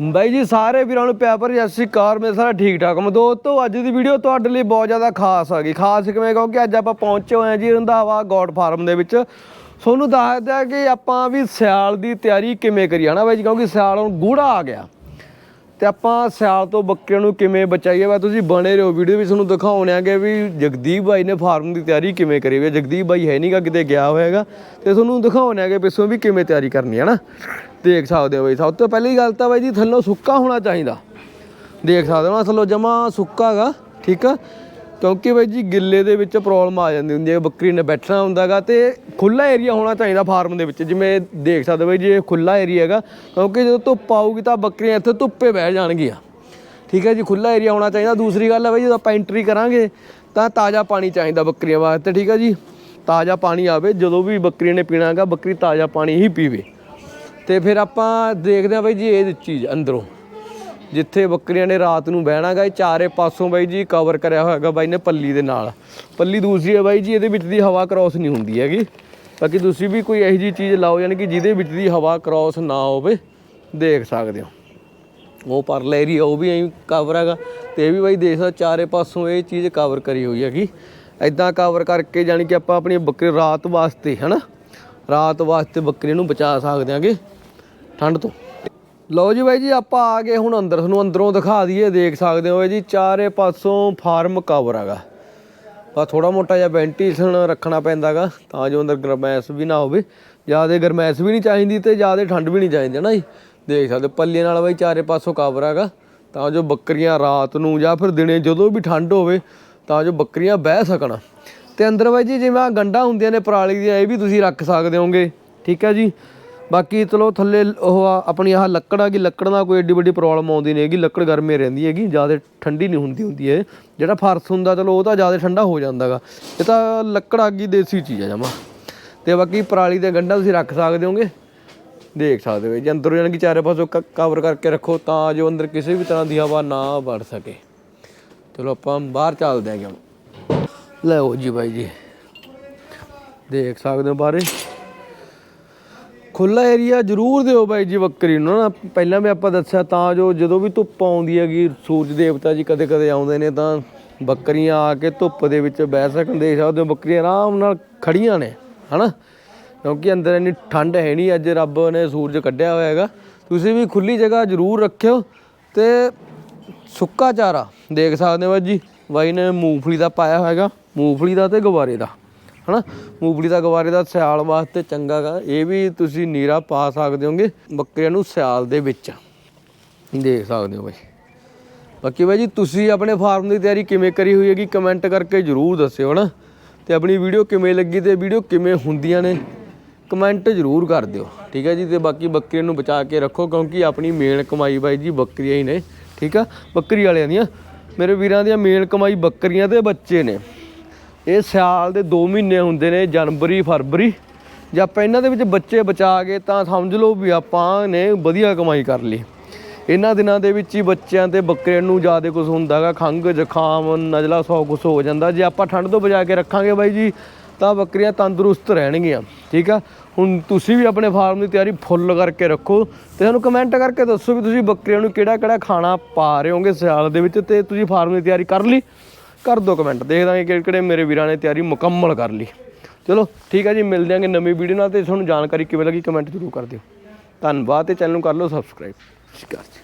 ਬਾਈ ਜੀ, ਸਾਰੇ ਵੀਰਾਂ ਨੂੰ ਪਿਆਰ ਭਰੀ ਸਤਿ ਸ਼੍ਰੀ ਅਕਾਲ। ਮੇਰੇ ਸਾਰਾ ਠੀਕ ਠਾਕ ਮੈਂ ਦੋਸਤੋ, ਅੱਜ ਦੀ ਵੀਡੀਓ ਤੁਹਾਡੇ ਲਈ ਬਹੁਤ ਜ਼ਿਆਦਾ ਖਾਸ ਆ ਗਈ। ਖਾਸ ਕਿਵੇਂ? ਕਿਉਂਕਿ ਅੱਜ ਆਪਾਂ ਪਹੁੰਚੇ ਹੋਏ ਹਾਂ ਜੀ ਰੰਧਾਵਾ ਗੋਡ ਫਾਰਮ ਦੇ ਵਿੱਚ। ਤੁਹਾਨੂੰ ਦੱਸਦਾ ਕਿ ਆਪਾਂ ਵੀ ਸਿਆਲ ਦੀ ਤਿਆਰੀ ਕਿਵੇਂ ਕਰੀ ਹਨਾ ਬਾਈ ਜੀ? ਕਿਉਂਕਿ ਸਿਆਲ ਹੁਣ ਗੂੜਾ ਆ ਗਿਆ। ਤੇ ਆਪਾਂ ਸਿਆਲ ਤੋਂ ਬੱਕਰੀਆਂ ਨੂੰ ਕਿਵੇਂ ਬਚਾਈਏ? ਵਾ ਤੁਸੀਂ ਬਣੇ ਰਹੋ। ਵੀਡੀਓ ਵਿੱਚ ਤੁਹਾਨੂੰ ਦਿਖਾਉਣੇ ਆਗੇ ਵੀ ਜਗਦੀਪ ਬਾਈ ਨੇ ਫਾਰਮ ਦੀ ਤਿਆਰੀ ਕਿਵੇਂ ਕਰੀ ਹੋਈ ਜਗਦੀਪ ਬਾਈ ਹੈ ਨਹੀਂਗਾ ਕਿਤੇ ਗਿਆ ਹੋਇਆਗਾ ਤੇ ਤੁਹਾਨੂੰ ਦਿਖਾਉਣੇ ਆਗੇ ਪਿੱਛੋਂ ਵੀ ਕਿਵੇਂ ਤਿਆਰੀ ਕਰਨੀ ਹੈ ਨਾ ਦੇਖ ਸਕਦੇ ਹੋ ਬਾਈ, ਸਭ ਤੋਂ ਪਹਿਲੀ ਗੱਲ ਤਾਂ ਬਾਈ ਜੀ ਥੱਲੋਂ ਸੁੱਕਾ ਹੋਣਾ ਚਾਹੀਦਾ। ਦੇਖ ਸਕਦੇ ਹੋ ਨਾ, ਥੱਲੋਂ ਜਮਾ ਸੁੱਕਾਗਾ ਠੀਕ ਆ? ਕਿਉਂਕਿ ਬਾਈ ਜੀ ਗਿੱਲੇ ਦੇ ਵਿੱਚ ਪ੍ਰੋਬਲਮ ਆ ਜਾਂਦੀ ਹੁੰਦੀ ਹੈ ਬੱਕਰੀ ਨੇ ਬੈਠਣਾ ਹੁੰਦਾਗਾ ਤੇ ਖੁੱਲਾ ਏਰੀਆ ਹੋਣਾ ਚਾਹੀਦਾ ਫਾਰਮ ਦੇ ਵਿੱਚ। ਜਿਵੇਂ ਦੇਖ ਸਕਦੇ ਹੋ ਬਾਈ, ਜੀ ਇਹ ਖੁੱਲਾ ਏਰੀਆ ਹੈਗਾ, ਕਿਉਂਕਿ ਜਦੋਂ ਧੁੱਪ ਆਊਗੀ ਤਾਂ ਬੱਕਰੀਆਂ ਇੱਥੇ ਧੁੱਪੇ ਬਹਿ ਜਾਣਗੀਆਂ। ਠੀਕ ਹੈ ਜੀ ਖੁੱਲਾ ਏਰੀਆ ਹੋਣਾ ਚਾਹੀਦਾ। ਦੂਸਰੀ ਗੱਲ ਹੈ ਬਾਈ, ਜਦੋਂ ਆਪਾਂ ਐਂਟਰੀ ਕਰਾਂਗੇ, ਤਾਂ ਤਾਜ਼ਾ ਪਾਣੀ ਚਾਹੀਦਾ ਬੱਕਰੀਆਂ ਵਾਸਤੇ, ਠੀਕ ਹੈ ਜੀ? ਤਾਜ਼ਾ ਪਾਣੀ ਆਵੇ, ਜਦੋਂ ਵੀ ਬੱਕਰੀ ਨੇ ਪੀਣਾ ਹੈਗਾ ਬੱਕਰੀ ਤਾਜ਼ਾ ਪਾਣੀ ਹੀ ਪੀਵੇ। ਤੇ ਫਿਰ ਆਪਾਂ ਦੇਖਦੇ ਹਾਂ ਬਾਈ ਜੀ ਇਹ ਚੀਜ਼ ਅੰਦਰੋਂ। ਜਿੱਥੇ ਬੱਕਰੀਆਂ ਨੇ ਰਾਤ ਨੂੰ ਬਹਿਣਾਗਾ ਇਹ ਚਾਰੇ ਪਾਸੋਂ ਬਾਈ ਜੀ ਕਵਰ ਕਰਿਆ ਹੋਇਆ ਹੈਗਾ ਬਾਈ ਨੇ ਪੱਲੀ ਦੇ ਨਾਲ। ਪੱਲੀ ਦੂਸਰੀ ਹੈ ਬਾਈ ਜੀ, ਇਹਦੇ ਵਿੱਚ ਦੀ ਹਵਾ ਕ੍ਰਾਸ ਨਹੀਂ ਹੁੰਦੀ ਹੈਗੀ। ਬਾਕੀ ਤੁਸੀਂ ਵੀ ਕੋਈ ਇਹੋ ਜੀ ਚੀਜ਼ ਲਾਓ, ਯਾਨੀ ਕਿ ਜਿਹਦੇ ਵਿੱਚ ਦੀ ਹਵਾ ਕ੍ਰਾਸ ਨਾ ਹੋਵੇ, ਦੇਖ ਸਕਦੇ ਹੋ। ਉਹ ਪਰਲਾ ਏਰੀਆ ਉਹ ਵੀ ਐਂ ਕਵਰ ਹੈਗਾ। ਤੇ ਇਹ ਵੀ ਬਾਈ ਦੇਖ ਸਕਦੇ ਚਾਰੇ ਪਾਸੋਂ ਇਹ ਚੀਜ਼ ਕਵਰ ਕਰੀ ਹੋਈ ਹੈਗੀ। ਐਦਾਂ ਕਵਰ ਕਰਕੇ ਜਾਨੀ ਕਿ ਆਪਾਂ ਆਪਣੀ ਬੱਕਰੀ ਰਾਤ ਵਾਸਤੇ, ਹਨਾ? ਰਾਤ ਵਾਸਤੇ ਬੱਕਰੀ ਨੂੰ ਬਚਾ ਸਕਦੇ ਹਾਂਗੇ। ਠੰਡ ਤੋਂ। ਲਓ ਜੀ ਬਾਈ ਜੀ, ਆਪਾਂ ਆ ਗਏ ਹੁਣ ਅੰਦਰ। ਤੁਹਾਨੂੰ ਅੰਦਰੋਂ ਦਿਖਾ ਦਈਏ, ਦੇਖ ਸਕਦੇ ਹੋ ਇਹ ਜੀ, ਚਾਰੇ ਪਾਸੋਂ ਫਾਰਮ ਕਵਰ ਹੈਗਾ। ਬਸ ਥੋੜਾ ਮੋਟਾ ਜਿਹਾ ਵੈਂਟੀਲੇਸ਼ਨ ਰੱਖਣਾ ਪੈਂਦਾਗਾ, ਤਾਂ ਜੋ ਅੰਦਰ ਗਰਮੈਸ਼ ਵੀ ਨਾ ਹੋਵੇ। ਜ਼ਿਆਦਾ ਗਰਮੈਸ਼ ਵੀ ਨਹੀਂ ਚਾਹੀਦੀ ਤੇ ਜ਼ਿਆਦਾ ਠੰਡ ਵੀ ਨਹੀਂ ਚਾਹੀਦੀ ਨਾ ਜੀ? ਦੇਖ ਸਕਦੇ ਪੱਲੇ ਨਾਲ ਬਾਈ ਚਾਰੇ ਪਾਸੋਂ ਕਵਰ ਹੈਗਾ। ਤਾਂ ਜੋ ਬੱਕਰੀਆਂ ਰਾਤ ਨੂੰ ਜਾਂ ਫਿਰ ਦਿਨੇ ਜਦੋਂ ਵੀ ਠੰਡ ਹੋਵੇ, ਤਾਂ ਜੋ ਬੱਕਰੀਆਂ ਬਹਿ ਸਕਣ। ਤੇ ਅੰਦਰ ਬਾਈ ਜੀ, ਜਿਵੇਂ ਆਹ ਗੰਢਾਂ ਹੁੰਦੀਆਂ ਨੇ ਪਰਾਲੀ ਦੀਆਂ, ਇਹ ਵੀ ਤੁਸੀਂ ਰੱਖ ਸਕਦੇ ਹੋਗੇ। ਠੀਕ ਹੈ ਜੀ? ਬਾਕੀ ਚਲੋ ਥੱਲੇ ਉਹ ਆ, ਆਪਣੀ ਆਹ ਲੱਕੜ ਆ ਕਿ ਲੱਕੜ ਨਾਲ ਕੋਈ ਏਡੀ ਵੱਡੀ ਪ੍ਰੋਬਲਮ ਆਉਂਦੀ ਨਹੀਂ ਹੈਗੀ, ਲੱਕੜ ਗਰਮੇ ਰਹਿੰਦੀ ਹੈਗੀ, ਜ਼ਿਆਦਾ ਠੰਡੀ ਨਹੀਂ ਹੁੰਦੀ ਹੁੰਦੀ ਹੈ ਜਿਹੜਾ ਫਰਸ਼ ਹੁੰਦਾ ਚਲੋ ਉਹ ਤਾਂ ਜ਼ਿਆਦਾ ਠੰਡਾ ਹੋ ਜਾਂਦਾਗਾ ਇਹ ਤਾਂ ਲੱਕੜ ਆ ਗਈ ਦੇਸੀ ਚੀਜ਼ ਆ ਜਮਾ। ਤੇ ਬਾਕੀ ਪਰਾਲੀ ਦੇ ਗੰਢਾ ਤੁਸੀਂ ਰੱਖ ਸਕਦੇ ਹੋਗੇ। ਦੇਖ ਸਕਦੇ ਹੋ ਜੀ, ਅੰਦਰੋਂ ਜਾਨ ਕਿ ਚਾਰੇ ਪਾਸੋਂ ਕਵਰ ਕਰਕੇ ਰੱਖੋ ਤਾਂ ਜੋ ਅੰਦਰ ਕਿਸੇ ਵੀ ਤਰ੍ਹਾਂ ਦੀ ਹਵਾ ਨਾ ਵੜ ਸਕੇ। ਚਲੋ ਆਪਾਂ ਬਾਹਰ ਚੱਲਦੇ ਆਂਗੇ ਹੁਣ। ਲਓ ਜੀ ਬਾਈ ਜੀ। ਦੇਖ ਸਕਦੇ ਹੋ ਬਾਰੇ ਖੁੱਲਾ ਏਰੀਆ ਜ਼ਰੂਰ ਦਿਓ ਬਾਈ ਜੀ ਬੱਕਰੀ ਨੂੰ ਨਾ। ਪਹਿਲਾਂ ਵੀ ਆਪਾਂ ਦੱਸਿਆ ਤਾਂ ਜੋ ਜਦੋਂ ਵੀ ਧੁੱਪ ਆਉਂਦੀ ਹੈਗੀ, ਸੂਰਜ ਦੇਵਤਾ ਜੀ ਕਦੇ ਕਦੇ ਆਉਂਦੇ ਨੇ ਤਾਂ ਬੱਕਰੀਆਂ ਆ ਕੇ ਧੁੱਪ ਦੇ ਵਿੱਚ ਬਹਿ ਸਕਣ, ਦੇਖ ਸਕਦੇ ਹੋ ਬੱਕਰੀਆਂ ਆਰਾਮ ਨਾਲ ਖੜੀਆਂ ਨੇ, ਹਨਾ? ਕਿਉਂਕਿ ਅੰਦਰ ਇੰਨੀ ਠੰਡ ਹੈ ਨਹੀਂ, ਅੱਜ ਰੱਬ ਨੇ ਸੂਰਜ ਕੱਢਿਆ ਹੋਇਆ ਹੈਗਾ। ਤੁਸੀਂ ਵੀ ਖੁੱਲੀ ਜਗ੍ਹਾ ਜ਼ਰੂਰ ਰੱਖਿਓ ਤੇ ਸੁੱਕਾ ਚਾਰਾ ਦੇਖ ਸਕਦੇ ਹੋ ਜੀ। ਬਾਈ ਨੇ ਮੂੰਗਫਲੀ ਦਾ ਪਾਇਆ ਹੋਇਆਗਾ ਮੂੰਗਫਲੀ ਦਾ ਤੇ ਗਵਾਰੇ ਦਾ। ਹਨਾ? ਮੂੰਗਫਲੀ ਦਾ ਗਵਾਰੇ ਦਾ ਸਿਆਲ ਵਾਸਤੇ ਚੰਗਾ ਗਾ। ਇਹ ਵੀ ਤੁਸੀਂ ਨੀਰਾ ਪਾ ਸਕਦੇ ਹੋਗੇ ਬੱਕਰੀਆਂ ਨੂੰ ਸਿਆਲ ਦੇ ਵਿੱਚ। ਦੇਖ ਸਕਦੇ ਹੋ ਬਾਈ। ਬਾਕੀ ਬਾਈ ਜੀ, ਤੁਸੀਂ ਆਪਣੇ ਫਾਰਮ ਦੀ ਤਿਆਰੀ ਕਿਵੇਂ ਕਰੀ ਹੋਈ ਹੈਗੀ ਕਮੈਂਟ ਕਰਕੇ ਜਰੂਰ ਦੱਸਿਓ, ਹਨਾ? ਤੇ ਆਪਣੀ ਵੀਡੀਓ ਕਿਵੇਂ ਲੱਗੀ ਤੇ ਵੀਡੀਓ ਕਿਵੇਂ ਹੁੰਦੀਆਂ ਨੇ, ਕਮੈਂਟ ਜਰੂਰ ਕਰ ਦਿਓ। ਠੀਕ ਹੈ ਜੀ? ਤੇ ਬਾਕੀ ਬੱਕਰੀਆਂ ਨੂੰ ਬਚਾ ਕੇ ਰੱਖੋ, ਕਿਉਂਕਿ ਆਪਣੀ ਮੇਨ ਕਮਾਈ ਬਾਈ ਜੀ ਬੱਕਰੀਆਂ ਹੀ ਨੇ। ਠੀਕ ਆ? ਬੱਕਰੀ ਵਾਲਿਆਂ ਦੀਆਂ। ਮੇਰੇ ਵੀਰਾਂ ਦੀਆਂ ਮੇਨ ਕਮਾਈ ਬੱਕਰੀਆਂ ਤੇ ਬੱਚੇ ਨੇ। ਇਹ ਸਿਆਲ ਦੇ 2 ਮਹੀਨੇ ਹੁੰਦੇ ਨੇ, ਜਨਵਰੀ, ਫਰਵਰੀ। ਜੇ ਆਪਾਂ ਇਹਨਾਂ ਦੇ ਵਿੱਚ ਬੱਚੇ ਬਚਾ ਕੇ ਤਾਂ ਸਮਝ ਲਓ ਵੀ ਆਪਾਂ ਨੇ ਵਧੀਆ ਕਮਾਈ ਕਰ ਲਈ। ਇਹਨਾਂ ਦਿਨਾਂ ਦੇ ਵਿੱਚ ਹੀ ਬੱਚਿਆਂ ਤੇ ਬੱਕਰਿਆਂ ਨੂੰ ਜ਼ਿਆਦਾ ਕੁਝ ਹੁੰਦਾਗਾ ਖੰਘ, ਜ਼ੁਕਾਮ, ਨਜ਼ਲਾ ਸੌ ਕੁਝ ਹੋ ਜਾਂਦਾ। ਜੇ ਆਪਾਂ ਠੰਡ ਤੋਂ ਬਚਾ ਕੇ ਰੱਖਾਂਗੇ ਬਾਈ ਜੀ, ਤਾਂ ਬੱਕਰੀਆਂ ਤੰਦਰੁਸਤ ਰਹਿਣਗੀਆਂ, ਠੀਕ ਆ? ਹੁਣ ਤੁਸੀਂ ਵੀ ਆਪਣੇ ਫਾਰਮ ਦੀ ਤਿਆਰੀ ਫੁੱਲ ਕਰਕੇ ਰੱਖੋ ਤੇ ਸਾਨੂੰ ਕਮੈਂਟ ਕਰਕੇ ਦੱਸੋ ਵੀ ਤੁਸੀਂ ਬੱਕਰੀਆਂ ਨੂੰ ਕਿਹੜਾ ਕਿਹੜਾ ਖਾਣਾ ਪਾ ਰਹੇ ਹੋਗੇ ਸਿਆਲ ਦੇ ਵਿੱਚ ਤੇ ਤੁਸੀਂ ਫਾਰਮ ਦੀ ਤਿਆਰੀ ਕਰ ਲਈ। ਕਰ ਦਿਓ ਕਮੈਂਟ ਦੇਖ ਦਾਂਗੇ ਕਿਹੜੇ ਕਿਹੜੇ ਮੇਰੇ ਵੀਰਾਂ ਨੇ ਤਿਆਰੀ ਮੁਕੰਮਲ ਕਰ ਲਈ। ਚਲੋ, ਠੀਕ ਹੈ ਜੀ, ਮਿਲਦੇ ਆਂਗੇ ਨਵੀਂ ਵੀਡੀਓ ਨਾਲ ਤੇ ਤੁਹਾਨੂੰ ਜਾਣਕਾਰੀ ਕਿਵੇਂ ਲੱਗੀ ਕਮੈਂਟ ਜ਼ਰੂਰ ਕਰ ਦਿਓ। ਧੰਨਵਾਦ ਤੇ ਚੈਨਲ ਨੂੰ ਕਰ ਲਓ ਸਬਸਕ੍ਰਾਈਬ ਸ਼ਿਕਾਰ ਜੀ।